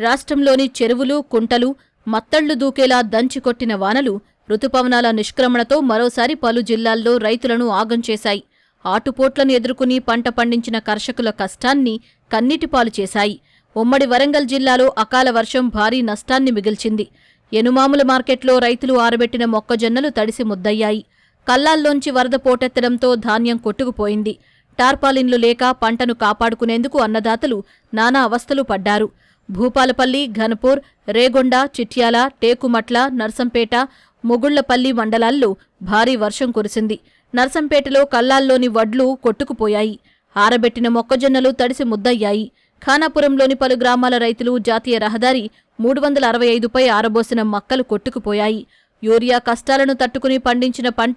రాష్ట్రంలోని చెరువులు కుంటలు మత్తళ్ళు దూకేలా దంచికొట్టిన వానలు రుతుపవనాల నిష్క్రమణతో మరోసారి పలు జిల్లాల్లో రైతులను ఆగం చేశాయి. ఆటుపోట్లను ఎదుర్కొని పంట పండించిన కర్షకుల కష్టాన్ని కన్నీటిపాలు చేశాయి. ఉమ్మడి వరంగల్ జిల్లాలో అకాల వర్షం భారీ నష్టాన్ని మిగిల్చింది. ఎనుమాముల మార్కెట్లో రైతులు ఆరబెట్టిన మొక్కజొన్నలు తడిసి ముద్దయ్యాయి. కల్లాల్లోంచి వరద పోటెత్తడంతో ధాన్యం కొట్టుకుపోయింది. టార్పాలిన్లు లేక పంటను కాపాడుకునేందుకు అన్నదాతలు నానా అవస్థలు పడ్డారు. భూపాలపల్లి ఘనపూర్ రేగొండ చిట్యాల టేకుమట్ల నర్సంపేట ముగుళ్ళపల్లి మండలాల్లో భారీ వర్షం కురిసింది. నర్సంపేటలో కల్లాల్లోని వడ్లు కొట్టుకుపోయాయి. ఆరబెట్టిన మొక్కజొన్నలు తడిసి ముద్దయ్యాయి. ఖానాపురంలోని పలు గ్రామాల రైతులు జాతీయ రహదారి మూడు వందల అరవై ఐదుపై ఆరబోసిన మక్కలు కొట్టుకుపోయాయి. యూరియా కష్టాలను తట్టుకుని పండించిన పంట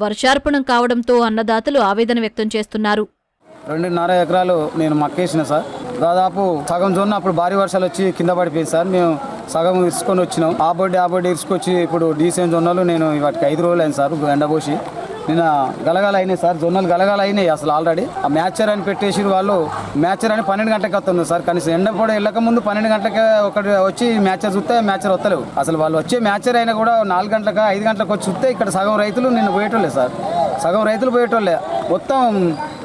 వర్షార్పణం కావడంతో అన్నదాతలు ఆవేదన వ్యక్తం చేస్తున్నారు. రెండున్నర ఎకరాలు నేను మక్కేసిన సార్. దాదాపు సగం జొన్న అప్పుడు భారీ వర్షాలు వచ్చి కింద పడిపోయింది సార్. మేము సగం ఇసుకొని వచ్చినాం. ఆ బొడ్డి ఆ బొడ్డి ఇసుకొచ్చి ఇప్పుడు డీసెంట్ జొన్నలు నేను వాటికి ఐదు రోజులు అయింది సార్ ఎండబోసి నిన్న గలగాల అయినాయి సార్. జొన్నలు గలగాల అయినాయి అసలు ఆల్రెడీ. ఆ మ్యాచర్ అని పెట్టేసి వాళ్ళు. మ్యాచర్ అని పన్నెండు గంటలకు వస్తుంది సార్. కనీసం ఎండ కూడా వెళ్ళక ముందు పన్నెండు గంటలకి ఒకటి వచ్చి మ్యాచర్ చూస్తే మ్యాచర్ వస్తలేవు అసలు వాళ్ళు వచ్చే మ్యాచర్ అయినా కూడా నాలుగు గంటలకు ఐదు గంటలకు వచ్చి చూస్తే ఇక్కడ సగం రైతులు నిన్న పోయేటోళ్ళే సార్. సగం రైతులు పోయేటోళ్ళే. మొత్తం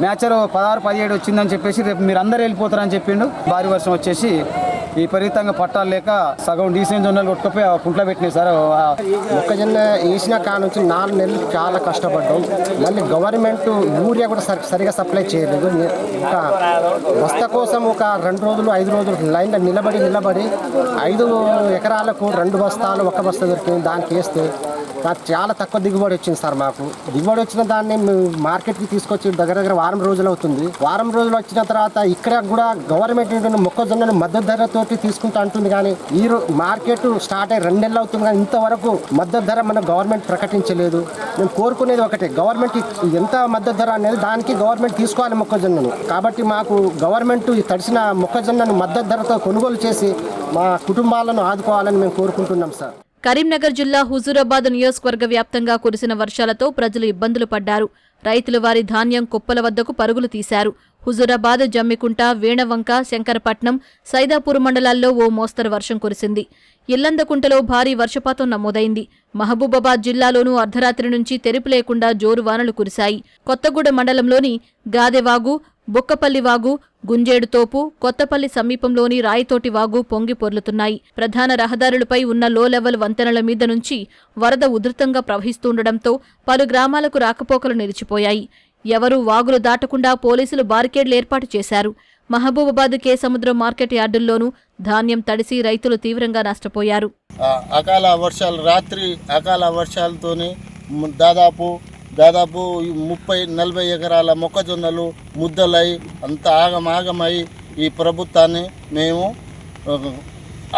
మ్యాచర్ పదహారు పదిహేడు వచ్చిందని చెప్పేసి రేపు మీరు అందరు వెళ్ళిపోతారని చెప్పిండు. భారీ వర్షం వచ్చేసి విపరీతంగా పట్టాలు లేక సగం డీసెంట్ జొన్నలు కొట్టుకుపోయి ఆ కుంట్లో పెట్టినాయి సార్. మొక్కజొన్న వేసిన కాడ నుంచి నాలుగు నెలలు చాలా కష్టపడ్డాం. మళ్ళీ గవర్నమెంట్ యూరియా కూడా సరిగా సప్లై చేయలేదు. ఒక బస్తా కోసం ఒక రెండు రోజులు ఐదు రోజులు లైన్లో నిలబడి నిలబడి ఐదు ఎకరాలకు రెండు బస్తాలు ఒక బస్తా దొరికింది. దానికి వేస్తే నాకు చాలా తక్కువ దిగుబడి వచ్చింది సార్ మాకు. దిగుబడి వచ్చిన దాన్ని మేము మార్కెట్కి తీసుకొచ్చి దగ్గర దగ్గర వారం రోజులు అవుతుంది. వారం రోజులు వచ్చిన తర్వాత ఇక్కడ కూడా గవర్నమెంట్ మొక్కజొన్నను మద్దతు ధరతోటి తీసుకుంటా అంటుంది కానీ ఈ మార్కెట్ స్టార్ట్ అయ్యి రెండు నెలలు అవుతుంది కానీ ఇంతవరకు మద్దతు ధర మన గవర్నమెంట్ ప్రకటించలేదు. మేము కోరుకునేది ఒకటే గవర్నమెంట్ ఎంత మద్దతు ధర అనేది దానికి గవర్నమెంట్ తీసుకోవాలి మొక్కజొన్నను. కాబట్టి మాకు గవర్నమెంట్ తడిసిన మొక్కజొన్నను మద్దతు ధరతో కొనుగోలు చేసి మా కుటుంబాలను ఆదుకోవాలని మేము కోరుకుంటున్నాం సార్. కరీంనగర్ జిల్లా హుజూరాబాద్ నియోజకవర్గ వ్యాప్తంగా కురిసిన వర్షాలతో ప్రజలు ఇబ్బందులు పడ్డారు. రైతులు వారి ధాన్యం కుప్పల వద్దకు పరుగులు తీశారు. హుజూరాబాద్ జమ్మికుంట వీణవంక శంకరపట్నం సైదాపూర్ మండలాల్లో ఓ మోస్తరు వర్షం కురిసింది. ఇల్లందకుంటలో భారీ వర్షపాతం నమోదైంది. మహబూబాబాద్ జిల్లాలోనూ అర్ధరాత్రి నుంచి తెరుపు లేకుండా జోరు వానలు కురిశాయి. కొత్తగూడ మండలంలోని గాదెవాగు బొక్కపల్లి వాగు గుంజేడుతోపు కొత్తపల్లి సమీపంలోని రాయితోటి వాగు పొంగి పొర్లుతున్నాయి. ప్రధాన రహదారులపై ఉన్న లో లెవెల్ వంతెనల మీద నుంచి వరద ఉధృతంగా ప్రవహిస్తుండటంతో పలు గ్రామాలకు రాకపోకలు నిలిచిపోయాయి. ఎవరూ వాగులు దాటకుండా పోలీసులు బారికేడ్లు ఏర్పాటు చేశారు. మహబూబాబాద్ కే సముద్రం మార్కెట్ యార్డుల్లోనూ ధాన్యం తడిసి రైతులు తీవ్రంగా నష్టపోయారు. అకాల వర్షాలు రాత్రి అకాల వర్షాలతోని దాదాపు దాదాపు ముప్పై నలభై ఎకరాల మొక్కజొన్నలు ముద్దలై అంత ఆగమాగమై ఈ ప్రభుత్వాన్ని మేము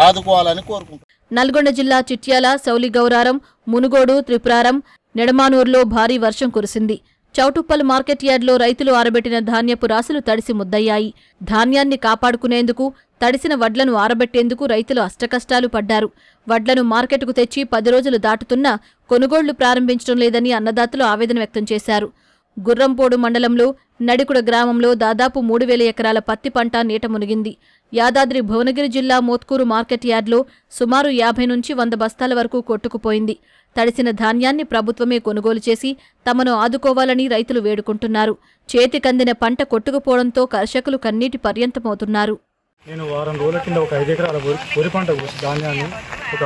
ఆదుకోవాలని కోరుకుంటున్నాం. నల్గొండ జిల్లా చిట్యాల సౌలిగౌరారం మునుగోడు త్రిపురారం నెడమానూరులో భారీ వర్షం కురిసింది. చౌటుప్పల్ మార్కెట్ యార్డ్లో రైతులు ఆరబెట్టిన ధాన్యపు రాసులు తడిసి ముద్దయ్యాయి. ధాన్యాన్ని కాపాడుకునేందుకు తడిసిన వడ్లను ఆరబెట్టేందుకు రైతులు అష్టకష్టాలు పడ్డారు. వడ్లను మార్కెట్కు తెచ్చి పది రోజులు దాటుతున్నా కొనుగోళ్ళు ప్రారంభించడం లేదని అన్నదాతలు ఆవేదన వ్యక్తం చేశారు. గుర్రంపోడు మండలంలో నడికుడ గ్రామంలో దాదాపు మూడు వేల ఎకరాల పత్తి పంట నీట మునిగింది. యాదాద్రి భువనగిరి జిల్లా మోత్కూరు మార్కెట్ యార్డ్లో సుమారు యాభై నుంచి వంద బస్తాల వరకు కొట్టుకుపోయింది. తడిసిన ధాన్యాన్ని ప్రభుత్వమే కొనుగోలు చేసి తమను ఆదుకోవాలని రైతులు వేడుకుంటున్నారు. చేతికందిన పంట కొట్టుకుపోవడంతో కర్షకులు కన్నీటి పర్యంతమవుతున్నారు. నేను వారం రోజుల కింద ఒక ఐదు ఎకరాల వరి వరి పంట కోసి ధాన్యాన్ని ఒక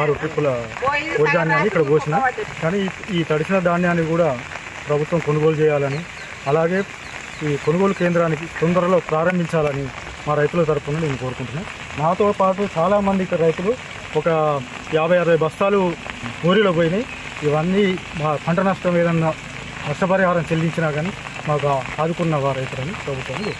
ఆరు ట్రిప్పుల వరి ధాన్యాన్ని ఇక్కడ కోసిన. కానీ ఈ తడిసిన ధాన్యాన్ని కూడా ప్రభుత్వం కొనుగోలు చేయాలని అలాగే ఈ కొనుగోలు కేంద్రానికి తొందరలో ప్రారంభించాలని మా రైతుల తరపున నేను కోరుకుంటున్నాను నాతో పాటు చాలామంది ఇక్కడ రైతులు ఒక యాభై అరవై బస్తాలు బోరీలో పోయినాయి. ఇవన్నీ మా పంట నష్టం ఏదన్నా నష్టపరిహారం చెల్లించినా కానీ మాకు ఆదుకున్న వారు రైతులని ప్రభుత్వం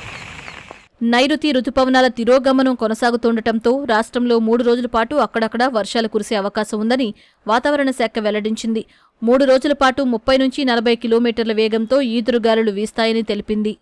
నైరుతి రుతుపవనాల తిరోగమనం కొనసాగుతుండటంతో రాష్ట్రంలో మూడు రోజుల పాటు అక్కడక్కడా వర్షాలు కురిసే అవకాశం ఉందని వాతావరణ శాఖ వెల్లడించింది. మూడు రోజుల పాటు ముప్పై నుంచి నలభై కిలోమీటర్ల వేగంతో ఈదురుగాలులు వీస్తాయని తెలిపింది.